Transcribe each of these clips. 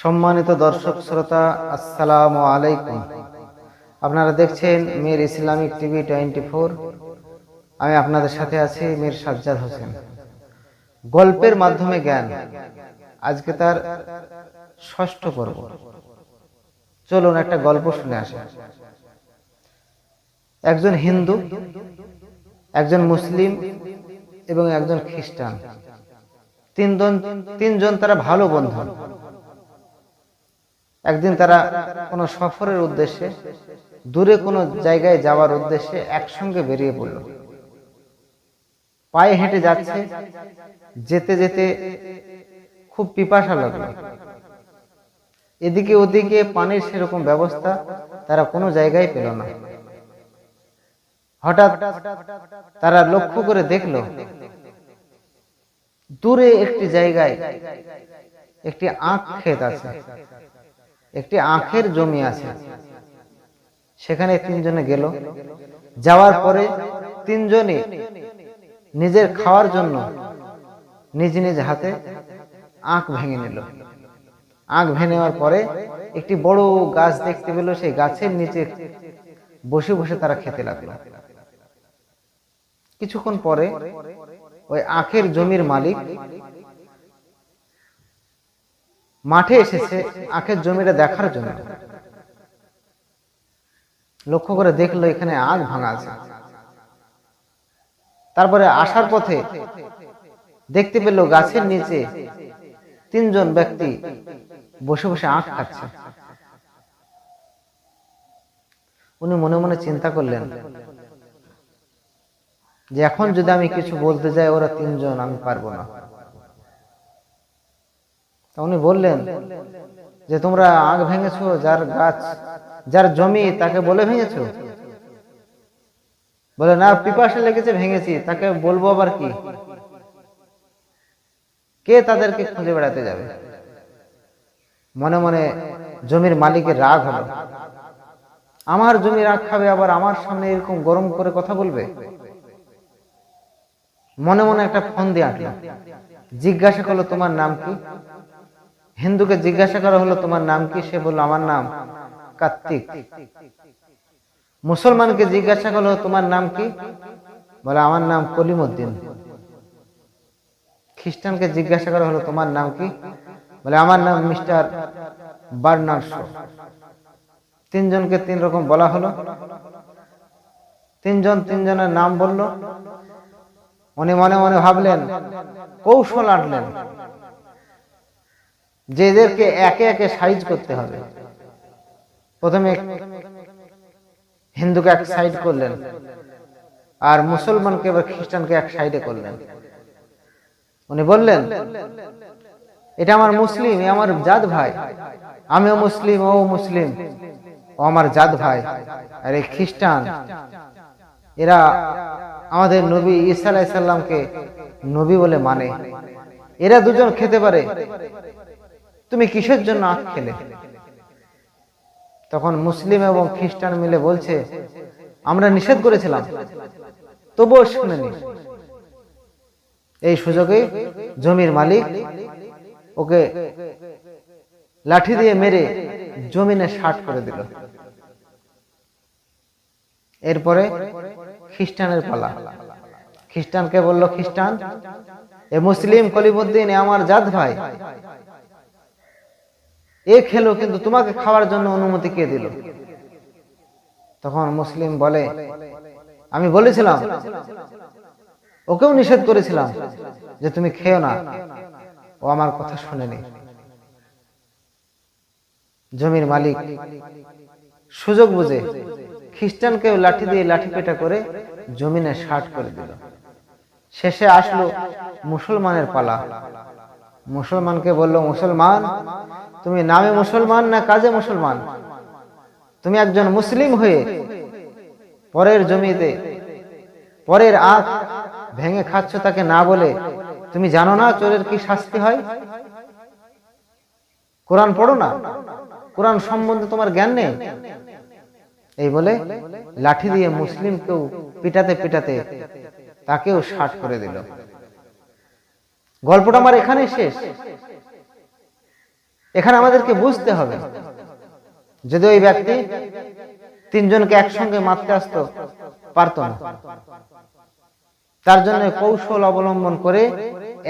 সম্মানিত দর্শক, শ্রোতা, আসসালামু আলাইকুম। আপনারা দেখছেন মীর ইসলামিক টিভি টোয়েন্টি আমি আপনাদের সাথে আছি মীর সাজ্জাদ হোসেন। গল্পের মাধ্যমে জ্ঞান। আজকে তার ষষ্ঠ পর্ব। চলুন একটা গল্প শুনে আসে। একজন হিন্দু, একজন মুসলিম এবং একজন খ্রিস্টান। তিনজন তিনজন তারা ভালো বন্ধু। একদিন তারা কোনো সফরের উদ্দেশ্যে, দূরে কোনো জায়গায় যাওয়ার উদ্দেশ্যে একসঙ্গে বেরিয়ে পড়ল। পায়ে হেঁটে যাচ্ছে, যেতে যেতে খুব পিপাসা লাগল। এদিকে ওদিকে পানির সেরকম ব্যবস্থা তারা কোনো জায়গায় পেল না। হঠাৎ তারা লক্ষ্য করে দেখল, দূরে একটি জায়গায় একটি আখ ক্ষেত আছে। একটি আখের জমি আছে। সেখানে তিনজনে গেল। যাওয়ার পরে তিনজনে নিজের খাওয়ার জন্য নিজ নিজ হাতে আখ ভেঙে নিল। আখ ভেঙে নেওয়ার পরে একটি বড় গাছ দেখতে পেল। সেই গাছের নিচে বসে বসে তারা খেতে লাগল। কিছুক্ষণ পরে ওই আখের জমির মালিক মাঠে এসেছে আখের জমিটা দেখার জন্য। লক্ষ্য করে দেখল এখানে আগ ভাঙা আছে। তারপরে আসার পথে দেখতে পেল গাছের নিচে তিনজন ব্যক্তি বসে বসে আখ খাচ্ছে। উনি মনে মনে চিন্তা করলেন যে এখন যদি আমি কিছু বলতে যাই, ওরা তিনজন, আমি পারব না। উনি বললেন যে তোমরা আগ ভেঙেছো, যার গাছ, যার জমি তাকে বলে ভেঙেছো? বলে, না, পিপাসা লেগেছে, ভেঙেছি, তাকে বলব আবার কি? কে তাদেরকে খুঁজে বেড়াতে যাবে? মনে মনে জমির মালিকের রাগ হলো। আমার জমি রাগ খাবে, আবার আমার সামনে এরকম গরম করে কথা বলবে? মনে মনে একটা ফোন দিয়ে আটলো। জিজ্ঞাসা করল, তোমার নাম কি? হিন্দুকে জিজ্ঞাসা করা হলো, তোমার নাম কি? সে বলল, আমার নাম কার্তিক মুসলমানকে জিজ্ঞাসা করল তোমার নাম কি? বলে, আমার নাম কলিমুদ্দিন। খ্রিস্টানকে জিজ্ঞাসা করা হলো, তোমার নাম কি? বলে, আমার নাম মিস্টার বার্নার্স তিনজনকে তিন রকম বলা হলো। তিনজন তিনজনের নাম বলল। উনি মনে মনে ভাবলেন, কৌশল আটলেন যে এদেরকে একে একে সাইজ করতে হবে। প্রথমে হিন্দুকে এক সাইড করলেন আর মুসলমানকে এবার খ্রিস্টানকে এক সাইডে করলেন। উনি বললেন, এটা আমার মুসলিম আমার জাত ভাই। আমিও মুসলিম, ও মুসলিম, ও আমার জাত ভাই। আর এই খ্রিস্টান, এরা আমাদের নবী ঈসা আলাইসাল্লামকে নবী বলে মানে। এরা দুজন খেতে পারে। তুমি কিসের জন্য আখ খেলে? তখন মুসলিম এবং খ্রিস্টান মিলে বলছে, আমরা নিষেধ করেছিলাম। তবুও শুনেনি। এই সুযোগে জমির মালিক ওকে লাঠি দিয়ে মেরে জমিনে শার্ট করে দিল। এরপরে খ্রিস্টানের পালা। খ্রিস্টানকে বলল, খ্রিস্টান, এ মুসলিম কলিমুদ্দিন আমার জাত ভাই। এ খেলো কিন্তু তোমাকে খাওয়ার জন্য অনুমতি কে দিল? তখন মুসলিম বলে, আমি বলেছিলাম, ওকেও নিষেধ করেছিলাম যে তুমি খেও না। ও আমার কথা শুনেনি। জমির মালিক সুযোগ বুঝে খ্রিস্টানকেও লাঠি দিয়ে লাঠি পেটা করে জমিনে শার্ট করে দিল। শেষে আসলো মুসলমানের পালা। মুসলমানকে বলল, মুসলমান তুমি নামে মুসলমান না কাজে মুসলমান? তুমি একজন মুসলিম হয়ে পরের জমিতে, পরের আখ ভেঙে খাচ্ছ তাকে না বলে, তুমি জানো না চোরের কি শাস্তি হয়? কোরআন পড়ো না? কোরআন সম্বন্ধে তোমার জ্ঞান নেই? এই বলে লাঠি দিয়ে মুসলিমকেও পিটাতে পিটাতে তাকেও ষাট করে দিল। গল্পটা আমার এখানে শেষ। এখানে আমাদেরকে বুঝতে হবে। যদি ওই ব্যক্তি তিনজনকে একসঙ্গে মারতে আসতো, পারত না। তার জন্য কৌশল অবলম্বন করে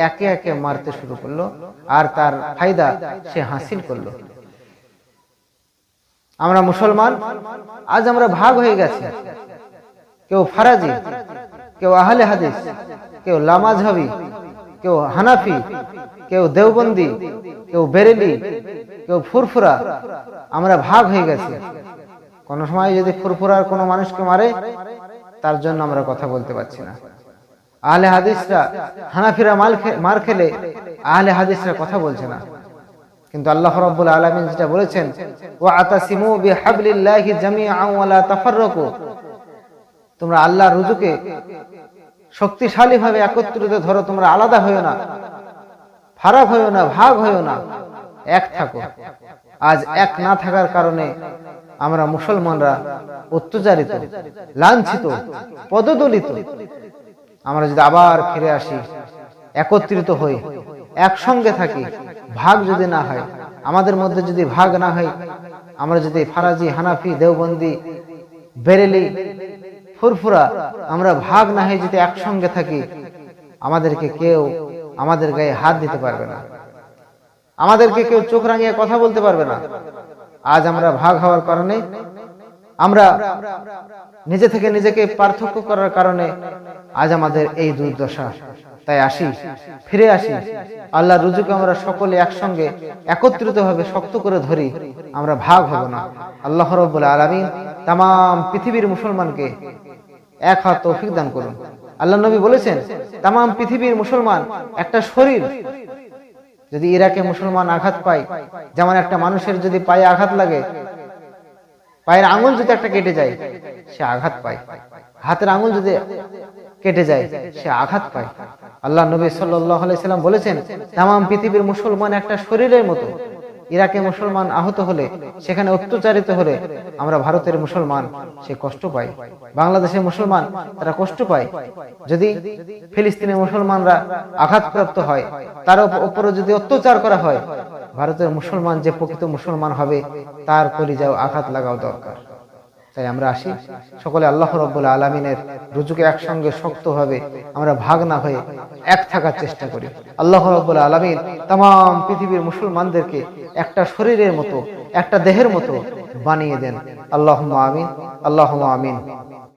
একে একে মারতে শুরু করল আর তার ফায়দা সে হাসিল করল। আমরা মুসলমান, আজ আমরা ভাগ হয়ে গেছি। কেউ ফারাজি, কেউ আহলে হাদিস, কেউ লামাজহাবি, কেউ হানাফি, কেউ দেওবন্দি কেউ বেরেলি, কেউ ফুরফুরা, আমরা ভাগ হয়ে গেছি। কোন সময় যদি ফুরফুরার কোনো মানুষকে মারে, তার জন্য আমরা কথা বলতে পারছি না। আহলে হাদিসরা হানাফিরা মার খেলে আহলে হাদিসরা কথা বলছে না। কিন্তু আল্লাহ রাব্বুল আলামিন যেটা বলেছেন ওয়া আতাসিমু বিহাবলিল্লাহি জামিআন ওয়া লা তাফাররাকু। তোমরা আল্লাহর রুজুকে শক্তিশালী ভাবে একত্রিত ধরো, তোমরা আলাদা হয়েও না। ফারাক হয়েও না, ভাগ হয়েও না, এক থাকো। আজ এক না থাকার কারণে আমরা মুসলমানরা অত্যাচারিত, লাঞ্ছিত, পদদলিত। আমরা যদি আবার ফিরে আসি, একত্রিত হই, একসঙ্গে থাকি, ভাগ যদি না হয়, আমাদের মধ্যে যদি ভাগ না হয়, আমরা যদি ফারাজি, হানাফি, দেওবন্দি, বেরেলি, ফুরফুরা, আমরা ভাগ না হয়ে যদি একসঙ্গে থাকি, আমাদেরকে কেউ আমাদের গায়ে হাত দিতে পারবে না। আমাদেরকে কেউ চোখ রাঙিয়ে কথা বলতে পারবে না। আজ আমরা ভাগ হওয়ার কারণে, আমরা নিজে থেকে নিজেকে পার্থক্য করার কারণে আজ আমাদের এই দুর্দশা। তাই আসি, ফিরে আসি। আল্লাহ রুজুকে আমরা সকলে একসঙ্গে একত্রিত ভাবে শক্ত করে ধরি, আমরা ভাগ হব না। আল্লাহ রব্বুল আলমিন তাম, পৃথিবীর মুসলমানকে এক হাত তৌফিক দান করুন। আল্লাহ নবী বলেছেন তাম পৃথিবীর মুসলমান একটা শরীর। যদি ইরাকে মুসলমান আঘাত পায়, যেমন একটা মানুষের যদি পায়ে আঘাত লাগে, পায়ের আঙুল যদি একটা কেটে যায়, সে আঘাত পায়। হাতের আঙুল যদি কেটে যায়, সে আঘাত পায়। আল্লাহ নবী সাল্লাম বলেছেন তাম পৃথিবীর মুসলমান একটা শরীরের মতো। ইরাকে মুসলমান আহত হলে, সেখানে অত্যাচারিত হলে আমরা ভারতের মুসলমান, সে কষ্ট পাই। বাংলাদেশের মুসলমান, তারা কষ্ট পায়। যদি ফিলিস্তিনের মুসলমানরা আঘাতপ্রাপ্ত হয়, তার উপরে যদি অত্যাচার করা হয়, ভারতের মুসলমান যে প্রকৃত মুসলমান হবে, তার কলিজাও আঘাত লাগাও দরকার। তাই আমরা আসি। সকলে আল্লাহ রব্বুল আলমিনের রুজুকে একসঙ্গে শক্তভাবে আমরা ভাগ না হয়ে এক থাকার চেষ্টা করি। আল্লাহ রব্বুল আলমিন তাম পৃথিবীর মুসলমানদেরকে একটা শরীরের মতো, একটা দেহের মতো বানিয়ে দেন। আল্লাহ আমিন আল্লাহ আমিন।